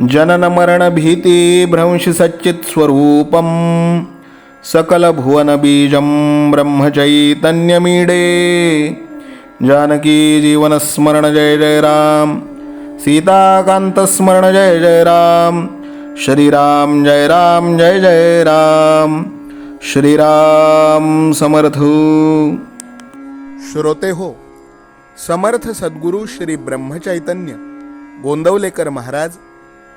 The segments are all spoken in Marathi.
जननमरणभीतिभ्रंशसच्चित्स्वरूपं सकलभुवनबीजं ब्रह्मचैतन्यमीडे। जानकी जीवनस्मरण जय जय राम। सीताकान्तस्मरण जय जय राम। श्रीराम जय राम जय जय राम। श्रीराम समर्थ। श्रोते हो समर्थ सद्गुरू श्री ब्रह्मचैतन्य गोंदवलेकर महाराज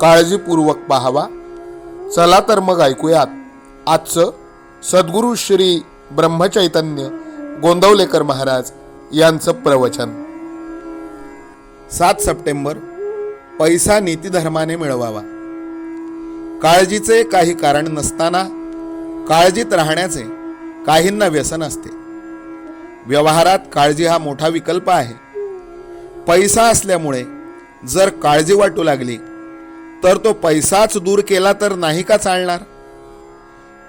काळजीपूर्वक पाहावा. चला तर मग ऐकूयात. आजचं सद्गुरू श्री ब्रह्मचैतन्य गोंदवलेकर महाराज यांचं प्रवचन. सात सप्टेंबर पैसा नीतिधर्माने मिळवावा. काळजीचे काही कारण नसताना काळजीत राहण्याचे काहींना व्यसन असते. व्यवहारात काळजी हा मोठा विकल्प आहे. पैसा असल्यामुळे जर काळजी वाटू लागली तर तो पैसाच दूर केला तर नाही का चालणार?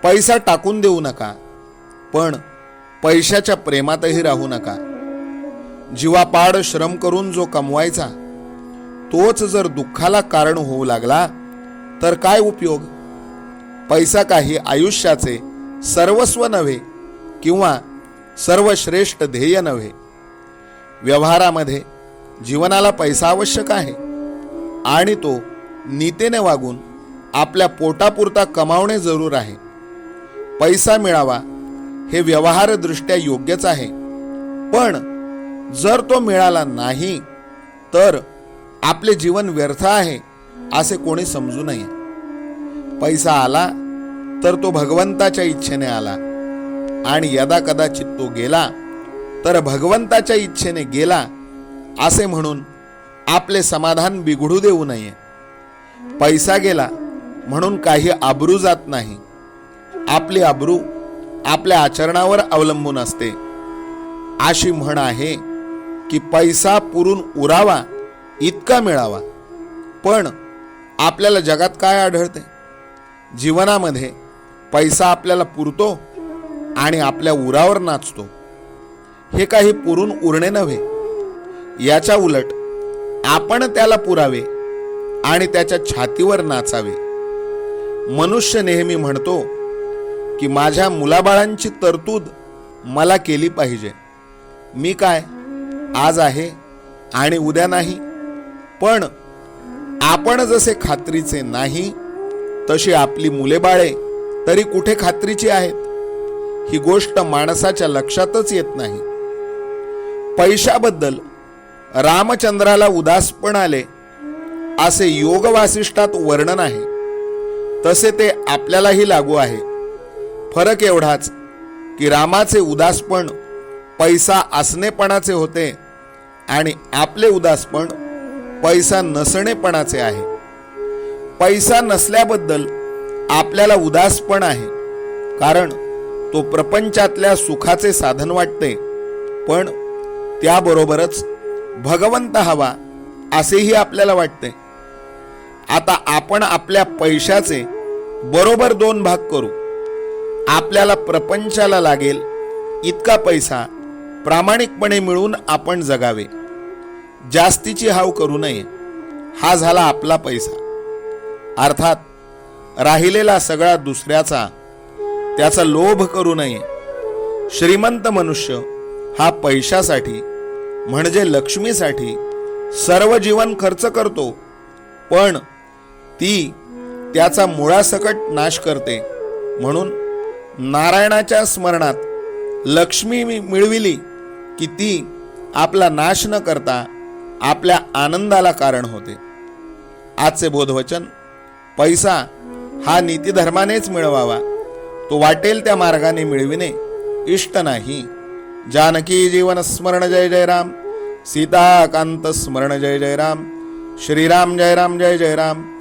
पैसा टाकून देऊ नका पण पैशाच्या प्रेमातही राहू नका. जीवापाड श्रम करून जो कमवायचा तोच जर दुःखाला कारण होऊ लागला तर काय उपयोग? पैसा काही आयुष्याचे सर्वस्व नव्हे किंवा सर्वश्रेष्ठ ध्येय नव्हे. व्यवहारामध्ये जीवनाला पैसा आवश्यक आहे आणि तो नीतेने वागून आपल्या पोटापुरता कमावणे जरूर आहे. पैसा मिळावा हे व्यवहारदृष्ट्या योग्यच आहे. पण जर तो मिळाला नाही तर आपले जीवन व्यर्थ आहे असे कोणी समजू नये. पैसा आला तर तो भगवंताच्या इच्छेने आला. आणि यदा कदाचित तो गेला तर भगवंताच्या इच्छेने गेला असे म्हणून आपले समाधान बिघडू देऊ नये. पैसा गेला म्हणून काही आबरू जात नाही. आपली आबरू आपल्या आचरणावर अवलंबून असते. अशी म्हण आहे की पैसा पुरून उरावा इतका मिळावा. पण आपल्याला जगात काय आढळते? जीवनामध्ये पैसा आपल्याला पुरतो आणि आपल्या उरावर नाचतो. हे काही पुरून उरणे नव्हे. याच्या उलट आपण त्याला पुरावे आणि त्याच्या छातीवर नाचावे. मनुष्य नेहमी म्हणतो की माझ्या मुलाबाळांची तरतूद मला केली पाहिजे. मी काय? आज आहे आणि उद्या नाही. पण आपण जसे खात्रीचे नाही तशी आपली मुले बाळे तरी कुठे खात्रीची आहेत? ही गोष्ट माणसाच्या लक्षातच येत नाही. पैशाबद्दल रामचंद्राला उदासपण आले. असे योगवासिष्ठात वर्णन आहे. तसे ते आपल्यालाही लागू आहे. फरक एवढाच की रामाचे उदासपण पैसा असणेपणाचे होते आणि आपले उदासपण पैसा नसणेपणाचे आहे. पैसा नसल्याबद्दल आपल्याला उदासपण आहे कारण तो प्रपंचातल्या सुखाचे साधन वाटते पण त्याबरोबरच भगवंत हवा असेही आपल्याला वाटते. आता आपण आपल्या पैशाचे बरोबर दोन भाग करू. आपल्याला प्रपंचाला लागेल इतका पैसा प्रामाणिकपणे मिळून आपण जगावे. जास्तीची हाव करू नये. हा झाला आपला पैसा. अर्थात राहिलेला सगळा दुसऱ्याचा त्याचा लोभ करू नये. श्रीमंत मनुष्य हा पैशासाठी म्हणजे लक्ष्मीसाठी सर्व जीवन खर्च करतो. पण ती त्याचा मुळासकट नाश करते. म्हणून नारायणाच्या स्मरणात लक्ष्मी मिळविली की ती आपला नाश न करता आपल्या आनंदाला कारण होते. आजचे बोधवचन पैसा हा नीतिधर्मानेच मिळवावा. तो वाटेल त्या मार्गाने मिळविणे इष्ट नाही. जानकी जीवन स्मरण जय जय राम. सीताकांत स्मरण जय जय राम. श्रीराम जय राम जय जय राम.